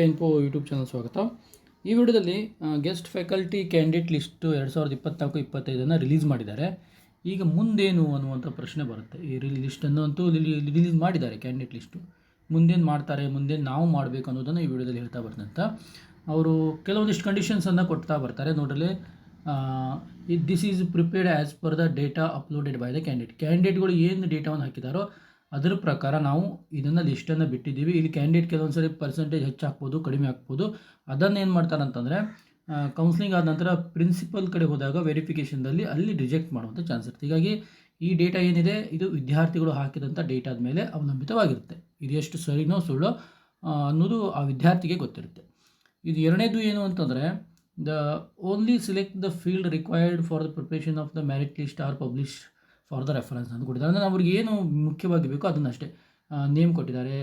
ಫೇನ್ಪೋ YouTube channel ಸ್ವಾಗತ. ಈ ವಿಡಿಯೋದಲ್ಲಿ ಗೆಸ್ಟ್ ಫ್ಯಾಕಲ್ಟಿ ಕ್ಯಾಂಡಿಡೇಟ್ ಲಿಸ್ಟು ಎರಡು ಸಾವಿರದ ಇಪ್ಪತ್ನಾಲ್ಕು, ಇಪ್ಪತ್ತೈದನ್ನು ರಿಲೀಸ್ ಮಾಡಿದ್ದಾರೆ. ಈಗ ಮುಂದೇನು ಅನ್ನುವಂಥ ಪ್ರಶ್ನೆ ಬರುತ್ತೆ. ಈ ರಿಲ್ ಲಿಸ್ಟನ್ನು ಅಂತೂ ರಿಲೀಸ್ ಮಾಡಿದ್ದಾರೆ ಕ್ಯಾಂಡಿಡೇಟ್ ಲಿಸ್ಟು ಮುಂದೇನು ಮಾಡ್ತಾರೆ, ಮುಂದೇನು ನಾವು ಮಾಡಬೇಕು ಅನ್ನೋದನ್ನು ಈ ವಿಡಿಯೋದಲ್ಲಿ ಹೇಳ್ತಾ ಬರ್ತಂತ ಅವರು ಕೆಲವೊಂದಿಷ್ಟು ಕಂಡೀಷನ್ಸನ್ನು ಕೊಡ್ತಾ ಬರ್ತಾರೆ. ನೋಡಲಿ this is prepared as per the data uploaded by the candidate ಕ್ಯಾಂಡಿಡೇಟ್ಗಳು ಏನು ಡೇಟಾವನ್ನು ಹಾಕಿದಾರೋ ಅದರ ಪ್ರಕಾರ ನಾವು ಇದನ್ನು ಲಿಸ್ಟನ್ನು ಬಿಟ್ಟಿದ್ದೀವಿ. ಇಲ್ಲಿ ಕ್ಯಾಂಡಿಡೇಟ್ ಕೆಲವೊಂದು ಸರಿ ಪರ್ಸೆಂಟೇಜ್ ಹೆಚ್ಚು ಹಾಕ್ಬೋದು ಕಡಿಮೆ ಹಾಕ್ಬೋದು ಅದನ್ನು ಏನು ಮಾಡ್ತಾರೆ ಅಂತಂದರೆ ಕೌನ್ಸಿಲಿಂಗ್ ಆದ ನಂತರ ಪ್ರಿನ್ಸಿಪಲ್ ಕಡೆ ಹೋದಾಗ ವೆರಿಫಿಕೇಷನ್ದಲ್ಲಿ ಅಲ್ಲಿ ರಿಜೆಕ್ಟ್ ಮಾಡುವಂಥ ಚಾನ್ಸ್ ಇರುತ್ತೆ. ಹೀಗಾಗಿ ಈ ಡೇಟಾ ಏನಿದೆ, ಇದು ವಿದ್ಯಾರ್ಥಿಗಳು ಹಾಕಿದಂಥ ಡೇಟಾದ ಮೇಲೆ ಅವಲಂಬಿತವಾಗಿರುತ್ತೆ. ಇದು ಎಷ್ಟು ಸರಿನೋ ಸುಳ್ಳೋ ಅನ್ನೋದು ಆ ವಿದ್ಯಾರ್ಥಿಗೆ ಗೊತ್ತಿರುತ್ತೆ. ಇದು ಎರಡನೇದು ಏನು ಅಂತಂದರೆ the only select the field required for the preparation of the merit list or publish for the reference ಅಂತ ಕೊಟ್ಟಿದ್ದಾರೆ. ಅಂದರೆ ಅವ್ರಿಗೆ ಏನು ಮುಖ್ಯವಾಗಿ ಬೇಕೋ ಅದನ್ನಷ್ಟೇ ನೇಮ್ ಕೊಟ್ಟಿದ್ದಾರೆ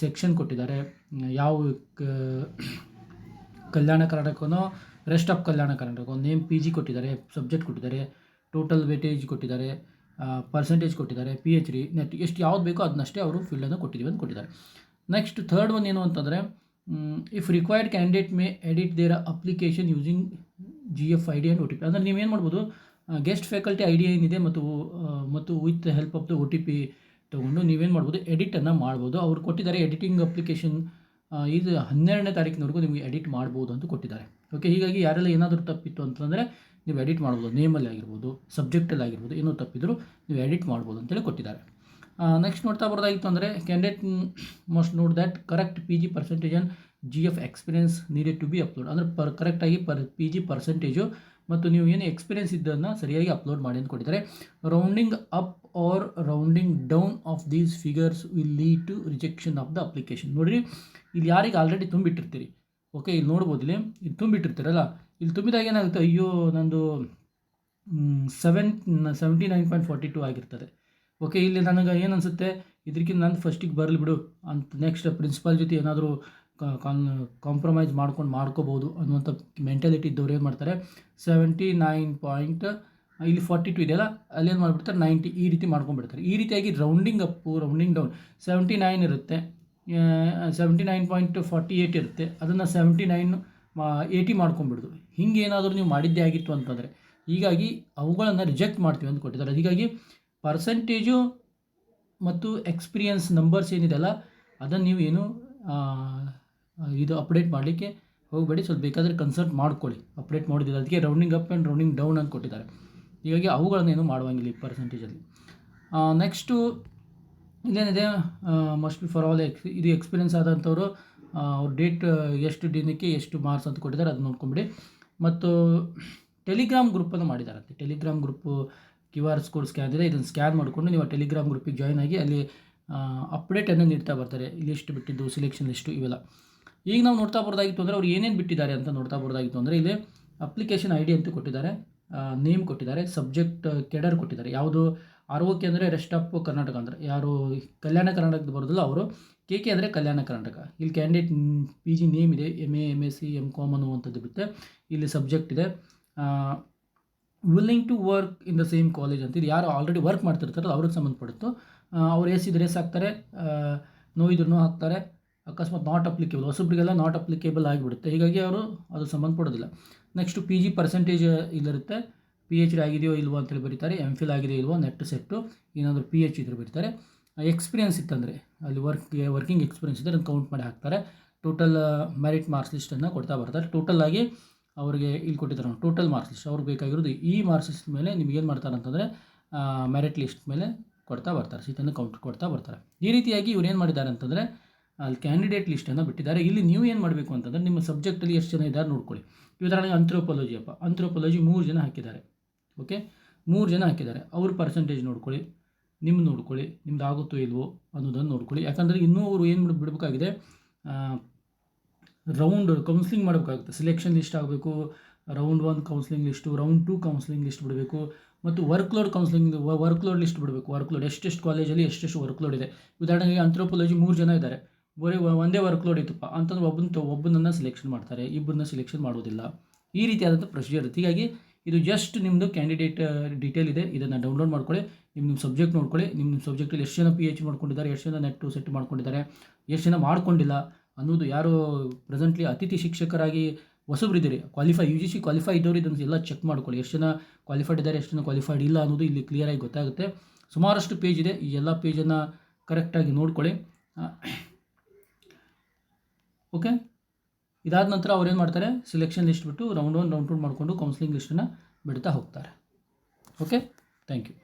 ಸೆಕ್ಷನ್ ಕೊಟ್ಟಿದ್ದಾರೆ, ಯಾವ Kalyana ಕರ್ನಾಟಕನೋ rest of Kalyana Karnataka name P G ಕೊಟ್ಟಿದ್ದಾರೆ ಸಬ್ಜೆಕ್ಟ್ ಕೊಟ್ಟಿದ್ದಾರೆ ಟೋಟಲ್ ವೇಟೇಜ್ ಕೊಟ್ಟಿದ್ದಾರೆ ಪರ್ಸೆಂಟೇಜ್ ಕೊಟ್ಟಿದ್ದಾರೆ ಪಿ ಎಚ್ ಡಿ ನೆಟ್ ಎಷ್ಟು ಯಾವ್ದು ಬೇಕೋ ಅದನ್ನಷ್ಟೇ ಅವರು ಫೀಲ್ಡನ್ನು ಕೊಟ್ಟಿದ್ದೀವಿ ಅಂತ ಕೊಟ್ಟಿದ್ದಾರೆ. ನೆಕ್ಸ್ಟ್ ಥರ್ಡ್ ಒನ್ ಏನು ಅಂತಂದರೆ if required candidate may edit their application using G F I D and O T P ಅಂದರೆ ನೀವೇನು ಮಾಡ್ಬೋದು ಗೆಸ್ಟ್ ಫ್ಯಾಕಲ್ಟಿ ಐಡಿಯಾ ಏನಿದೆ ಮತ್ತು ಮತ್ತು with help of the O T P ತೊಗೊಂಡು ನೀವೇನು ಮಾಡ್ಬೋದು ಎಡಿಟನ್ನು ಮಾಡ್ಬೋದು. ಅವ್ರು ಕೊಟ್ಟಿದ್ದಾರೆ ಎಡಿಟಿಂಗ್ ಅಪ್ಲಿಕೇಶನ್ ಇದು ಹನ್ನೆರಡನೇ ತಾರೀಕಿನವರೆಗೂ ನಿಮಗೆ ಎಡಿಟ್ ಮಾಡ್ಬೋದು ಅಂತ ಕೊಟ್ಟಿದ್ದಾರೆ. ಓಕೆ ಹೀಗಾಗಿ ಯಾರೆಲ್ಲ ಏನಾದರೂ ತಪ್ಪಿತ್ತು ಅಂತಂದರೆ ನೀವು ಎಡಿಟ್ ಮಾಡ್ಬೋದು. ನೇಮಲ್ಲಿ ಆಗಿರ್ಬೋದು ಸಬ್ಜೆಕ್ಟಲ್ಲಿ ಆಗಿರ್ಬೋದು, ಏನೋ ತಪ್ಪಿದ್ರು ನೀವು ಎಡಿಟ್ ಮಾಡ್ಬೋದು ಅಂತೇಳಿ ಕೊಟ್ಟಿದ್ದಾರೆ. ನೆಕ್ಸ್ಟ್ ನೋಡ್ತಾ ಬರೋದಾಗಿತ್ತು ಅಂದರೆ candidate must note that correct P G percentage on G F experience needed to be upload ಅಂದರೆ ಪರ್ ಕರೆಕ್ಟಾಗಿ ಪರ್ ಪಿ ಜಿ ಪರ್ಸೆಂಟೇಜು ಮತ್ತು ನೀವು ಏನು ಎಕ್ಸ್ಪೀರಿಯೆನ್ಸ್ ಇದ್ದನ್ನು ಸರಿಯಾಗಿ ಅಪ್ಲೋಡ್ ಮಾಡಿ ಅಂತ ಕೊಟ್ಟಿದ್ದಾರೆ. Rounding up or rounding down of these figures will lead to rejection of the application ನೋಡಿರಿ, ಇಲ್ಲಿ ಯಾರಿಗೆ ಆಲ್ರೆಡಿ ತುಂಬಿಟ್ಟಿರ್ತೀರಿ. ಓಕೆ ಇಲ್ಲಿ ನೋಡ್ಬೋದು ಇಲ್ಲಿ. ಇಲ್ಲಿ ತುಂಬಿಟ್ಟಿರ್ತೀರಲ್ಲ? ಇಲ್ಲಿ ತುಂಬಿದಾಗ ಏನಾಗುತ್ತೆ? ಅಯ್ಯೋ, ನಂದು seven seventy nine point forty two ಆಗಿರ್ತದೆ. ಓಕೆ ಇಲ್ಲಿ ನನಗೆ ಏನು ಅನಿಸುತ್ತೆ? ಇದಕ್ಕಿಂತ ನಾನು ಫಸ್ಟಿಗೆ ಬರಲಿ ಬಿಡು ಅಂತ ನೆಕ್ಸ್ಟ್ ಪ್ರಿನ್ಸಿಪಾಲ್ ಜೊತೆ ಏನಾದರೂ ಕಾಂಪ್ರಮೈಸ್ ಮಾಡ್ಕೊಂಡು ಮಾಡ್ಕೋಬೋದು ಅನ್ನುವಂಥ ಮೆಂಟಾಲಿಟಿ ಇದ್ದವ್ರು ಏನು ಮಾಡ್ತಾರೆ? ಸೆವೆಂಟಿ ನೈನ್ ಪಾಯಿಂಟ್ ಇಲ್ಲಿ ಫಾರ್ಟಿ ಟು ಇದೆಯಲ್ಲ ಅಲ್ಲೇನು ಮಾಡಿಬಿಡ್ತಾರೆ? ನೈಂಟಿ ಈ ರೀತಿ ಮಾಡ್ಕೊಂಡ್ಬಿಡ್ತಾರೆ. ಈ ರೀತಿಯಾಗಿ rounding up rounding down seventy nine ಇರುತ್ತೆ. Seventy nine point forty eight ಇರುತ್ತೆ. ಅದನ್ನು ಸೆವೆಂಟಿ ನೈನ್ ಏಯ್ಟಿ ಮಾಡ್ಕೊಂಬಿಡೋದು ಹಿಂಗೆ ಏನಾದರೂ ನೀವು ಮಾಡಿದ್ದೇ ಆಗಿತ್ತು ಅಂತಂದರೆ, ಹೀಗಾಗಿ ಅವುಗಳನ್ನು ರಿಜೆಕ್ಟ್ ಮಾಡ್ತೀವಿ ಅಂತ ಕೊಟ್ಟಿದ್ದಾರೆ. ಹೀಗಾಗಿ ಪರ್ಸೆಂಟೇಜು ಮತ್ತು ಎಕ್ಸ್ಪೀರಿಯನ್ಸ್ ನಂಬರ್ಸ್ ಏನಿದೆಯಲ್ಲ, ಅದನ್ನು ನೀವು ಏನು ಇದು ಅಪ್ಡೇಟ್ ಮಾಡಲಿಕ್ಕೆ ಹೋಗಬೇಡಿ. ಸ್ವಲ್ಪ ಬೇಕಾದರೆ ಕನ್ಸಲ್ಟ್ ಮಾಡ್ಕೊಳ್ಳಿ. ಅಪ್ಡೇಟ್ ಮಾಡಿದ್ರೆ ಅದಕ್ಕೆ rounding up and rounding down ಅಂತ ಕೊಟ್ಟಿದ್ದಾರೆ. ಹೀಗಾಗಿ ಅವುಗಳನ್ನೇನು ಮಾಡುವಂಗಿಲ್ಲ ಈ ಪರ್ಸೆಂಟೇಜಲ್ಲಿ next ಇಲ್ಲೇನಿದೆ? Must be for all ex ಇದು ಎಕ್ಸ್ಪೀರಿಯನ್ಸ್ ಆದಂಥವರು ಅವ್ರ ಡೇಟ್ ಎಷ್ಟು ದಿನಕ್ಕೆ ಎಷ್ಟು ಮಾರ್ಕ್ಸ್ ಅಂತ ಕೊಟ್ಟಿದ್ದಾರೆ ಅದು ನೋಡ್ಕೊಂಬಿಡಿ. ಮತ್ತು ಟೆಲಿಗ್ರಾಮ್ ಗ್ರೂಪನ್ನು ಮಾಡಿದ್ದಾರಂತೆ Telegram group Q R code scan ಇದೆ. ಇದನ್ನು ಸ್ಕ್ಯಾನ್ ಮಾಡಿಕೊಂಡು ನೀವು ಟೆಲಿಗ್ರಾಮ್ ಗ್ರೂಪಿಗೆ ಜಾಯ್ನ್ ಆಗಿ ಅಲ್ಲಿ ಅಪ್ಡೇಟನ್ನು ನೀಡ್ತಾ ಬರ್ತಾರೆ. ಲಿಸ್ಟ್ ಬಿಟ್ಟಿದ್ದು ಸಿಲೆಕ್ಷನ್ ಲಿಸ್ಟು ಇವೆಲ್ಲ. ಈಗ ನಾವು ನೋಡ್ತಾ ಬರೋದಾಗಿತ್ತು ಅಂದರೆ ಅವ್ರು ಏನೇನು ಬಿಟ್ಟಿದ್ದಾರೆ ಅಂತ ನೋಡ್ತಾ ಬರೋದಾಗಿತ್ತು ಅಂದರೆ ಇಲ್ಲಿ ಅಪ್ಲಿಕೇಶನ್ ಐ ಡಿ ಅಂತ ಕೊಟ್ಟಿದ್ದಾರೆ ನೇಮ್ ಕೊಟ್ಟಿದ್ದಾರೆ ಸಬ್ಜೆಕ್ಟ್ ಕೆಡರ್ ಕೊಟ್ಟಿದ್ದಾರೆ. ಯಾವುದು? ಆರ್ ಒ ಅಂದರೆ ರೆಸ್ಟ್ ಆಫ್ ಕರ್ನಾಟಕ ಅಂದರೆ. ಯಾರು? ಕಲ್ಯಾಣ ಕರ್ನಾಟಕದ ಬರೋದಿಲ್ಲ ಅವರು. ಕೆ ಕೆ ಅಂದರೆ ಕಲ್ಯಾಣ ಕರ್ನಾಟಕ. ಇಲ್ಲಿ ಕ್ಯಾಂಡಿಡೇಟ್ ಪಿ ಜಿ ನೇಮ್ ಇದೆ. M A M S C M com ಅನ್ನುವಂಥದ್ದು ಬಿಡುತ್ತೆ. ಇಲ್ಲಿ ಸಬ್ಜೆಕ್ಟ್ ಇದೆ. Willing to work in the same college ಅಂತ. ಇದು ಯಾರು ಆಲ್ರೆಡಿ ವರ್ಕ್ ಮಾಡ್ತಿರ್ತಾರಲ್ಲ, ಅವ್ರಿಗೆ ಸಂಬಂಧಪಡುತ್ತೋ. ಅವ್ರು ಎಸ್ ಇದ್ರೆ ಎಸ್ ಹಾಕ್ತಾರೆ ನೋ ಇದ್ರು ಹಾಕ್ತಾರೆ. ಅಕಸ್ಮಾತ್ ನಾಟ್ ಅಪ್ಲಿಕೇಬಲ್ ಹೊಸಬ್ರಿಗೆಲ್ಲ ನಾಟ್ ಅಪ್ಲಿಕೇಬಲ್ ಆಗಿಬಿಡುತ್ತೆ. ಹೀಗಾಗಿ ಅವರು ಅದು ಸಂಬಂಧಪಡೋದಿಲ್ಲ. ನೆಕ್ಸ್ಟು ಪಿ ಜಿ ಪರ್ಸೆಂಟೇಜ್ ಇಲ್ಲಿರುತ್ತೆ. ಪಿ ಎಚ್ ಡಿ ಆಗಿದೆಯೋ ಇಲ್ವೋ ಅಂತೇಳಿ ಬರೀತಾರೆ ಎಂ ಫಿಲ್ ಆಗಿದೆಯೋ ಇಲ್ವೋ ನೆಟ್ ಸೆಟ್ಟು ಏನಾದರೂ ಪಿ ಎಚ್ ಇದ್ರೆ ಬರೀತಾರೆ. ಎಕ್ಸ್ಪೀರಿಯನ್ಸ್ ಇತ್ತಂದರೆ, ಅಲ್ಲಿ ವರ್ಕ್ ವರ್ಕಿಂಗ್ ಎಕ್ಸ್ಪೀರಿಯನ್ಸ್ ಇದ್ದರೆ ಅದನ್ನು ಕೌಂಟ್ ಮಾಡಿ ಹಾಕ್ತಾರೆ. ಟೋಟಲ್ ಮೆರಿಟ್ ಮಾರ್ಕ್ಸ್ ಲಿಸ್ಟನ್ನು ಕೊಡ್ತಾ ಬರ್ತಾರೆ. ಟೋಟಲ್ ಆಗಿ ಅವರಿಗೆ ಇಲ್ಲಿ ಕೊಟ್ಟಿದ್ದಾರೆ ಟೋಟಲ್ ಮಾರ್ಕ್ಸ್ ಲಿಸ್ಟ್ ಅವ್ರಿಗೆ ಬೇಕಾಗಿರೋದು ಈ ಮಾರ್ಕ್ಸ್ ಲಿಸ್ಟ್ ಮೇಲೆ ನಿಮ್ಗೆ ಏನು ಮಾಡ್ತಾರೆ ಅಂತಂದರೆ ಮೆರಿಟ್ ಲಿಸ್ಟ್ ಮೇಲೆ ಕೊಡ್ತಾ ಬರ್ತಾರೆ. ಸೀಟನ್ನು ಕೌಂಟ್ ಕೊಡ್ತಾ ಬರ್ತಾರೆ. ಈ ರೀತಿಯಾಗಿ ಇವ್ರು ಏನು ಮಾಡಿದ್ದಾರೆ ಅಂತಂದರೆ ಅಲ್ಲಿ ಕ್ಯಾಂಡಿಡೇಟ್ ಲಿಸ್ಟನ್ನು ಬಿಟ್ಟಿದ್ದಾರೆ. ಇಲ್ಲಿ ನೀವು ಏನು ಮಾಡಬೇಕು ಅಂತಂದರೆ ನಿಮ್ಮ ಸಬ್ಜೆಕ್ಟಲ್ಲಿ ಎಷ್ಟು ಜನ ಇದ್ದಾರೆ ನೋಡ್ಕೊಳ್ಳಿ. ಉದಾಹರಣೆಗೆ ಅಂಥ್ರೋಪಾಲಜಿ ಅಪ್ಪ. ಅಂಥ್ರೋಪಾಲಜಿ ಮೂರು ಜನ ಹಾಕಿದ್ದಾರೆ. ಓಕೆ ಮೂರು ಜನ ಹಾಕಿದ್ದಾರೆ. ಅವ್ರ ಪರ್ಸೆಂಟೇಜ್ ನೋಡ್ಕೊಳ್ಳಿ. ನಿಮ್ಮ ನೋಡ್ಕೊಳ್ಳಿ. ನಿಮ್ದು ಆಗುತ್ತೋ ಇಲ್ವೋ ಅನ್ನೋದನ್ನು ನೋಡ್ಕೊಳ್ಳಿ. ಯಾಕಂದರೆ ಇನ್ನೂ ಅವರು ಏನು ಬಿಡಬೇಕಾಗಿದೆ? ರೌಂಡ್ ಕೌನ್ಸಿಲಿಂಗ್ ಮಾಡಬೇಕಾಗುತ್ತೆ. ಸಿಲೆಕ್ಷನ್ ಲಿಸ್ಟ್ ಆಗಬೇಕು round one counselling list round two counselling list ಬಿಡಬೇಕು, ಮತ್ತು work load counselling work load list ಬಿಡಬೇಕು ವರ್ಕ್ ಲೋಡ್ ಎಷ್ಟೆಷ್ಟು ಕಾಲೇಜಲ್ಲಿ ಎಷ್ಟೆಷ್ಟು ವರ್ಕ್ ಲೋಡ್ ಇದೆ. ಉದಾಹರಣೆಗೆ ಅಂಥ್ರೋಪಾಲಜಿ ಮೂರು ಜನ ಇದ್ದಾರೆ. ಬರೀ ಒಂದೇ ವರ್ಕ್ ಲೋಡ್ ಇತ್ತುಪ್ಪ ಅಂತಂದ್ರೆ ಒಬ್ಬನ ಒಬ್ಬನನ್ನು ಸೆಲೆಕ್ಷನ್ ಮಾಡ್ತಾರೆ, ಇಬ್ಬರನ್ನ ಸೆಲೆಕ್ಷನ್ ಮಾಡೋದಿಲ್ಲ. ಈ ರೀತಿಯಾದಂಥ ಪ್ರೊಸೀಜರ್ ಇರುತ್ತೆ ಹೀಗಾಗಿ ಇದು ಜಸ್ಟ್ ನಿಮ್ಮದು ಕ್ಯಾಂಡಿಡೇಟ್ ಡೀಟೇಲ್ ಇದೆ. ಇದನ್ನು ಡೌನ್ಲೋಡ್ ಮಾಡ್ಕೊಳ್ಳಿ. ನಿಮ್ಮ ನಿಮ್ಮ ಸಬ್ಜೆಕ್ಟ್ ನೋಡ್ಕೊಳ್ಳಿ. ನಿಮ್ಮ ನಿಮ್ಮ ಸಬ್ಜೆಕ್ಟಲ್ಲಿ ಎಷ್ಟು ಜನ ಪಿ ಎಚ್ ಮಾಡ್ಕೊಂಡಿದ್ದಾರೆ, ಎಷ್ಟು ಜನ ನೆಟ್ಟು ಸೆಟ್ ಮಾಡ್ಕೊಂಡಿದ್ದಾರೆ, ಎಷ್ಟು ಜನ ಮಾಡ್ಕೊಂಡಿಲ್ಲ ಅನ್ನೋದು ಯಾರು ಪ್ರೆಸೆಂಟ್ಲಿ ಅತಿಥಿ ಶಿಕ್ಷಕರಾಗಿ ಹೊಸಬ್ರಿದ್ದೀರಿ. Qualify U G C qualify ಇದ್ದವರು ಇದನ್ನು ಎಲ್ಲ ಚೆಕ್ ಮಾಡ್ಕೊಳ್ಳಿ. ಎಷ್ಟು ಜನ ಕ್ವಾಲಿಫೈಡ್ ಇದ್ದಾರೆ, ಎಷ್ಟು ಜನ ಕ್ವಾಲಿಫೈಡ್ ಇಲ್ಲ ಅನ್ನೋದು ಇಲ್ಲಿ ಕ್ಲಿಯರಾಗಿ ಗೊತ್ತಾಗುತ್ತೆ. ಸುಮಾರಷ್ಟು ಪೇಜ್ ಇದೆ. ಈ ಎಲ್ಲ ಪೇಜನ್ನು ಕರೆಕ್ಟಾಗಿ ನೋಡ್ಕೊಳ್ಳಿ. ಓಕೆ ಇದಾದ ನಂತರ ಅವ್ರೇನು ಮಾಡ್ತಾರೆ? ಸಿಲೆಕ್ಷನ್ ಲಿಸ್ಟ್ ಬಿಟ್ಟು ರೌಂಡ್ ಒನ್ ರೌಂಡ್ ಟು ಮಾಡಿಕೊಂಡು ಕೌನ್ಸಿಲಿಂಗ್ ಲಿಸ್ಟನ್ನು ಬಿಡ್ತಾ ಹೋಗ್ತಾರೆ. Okay thank you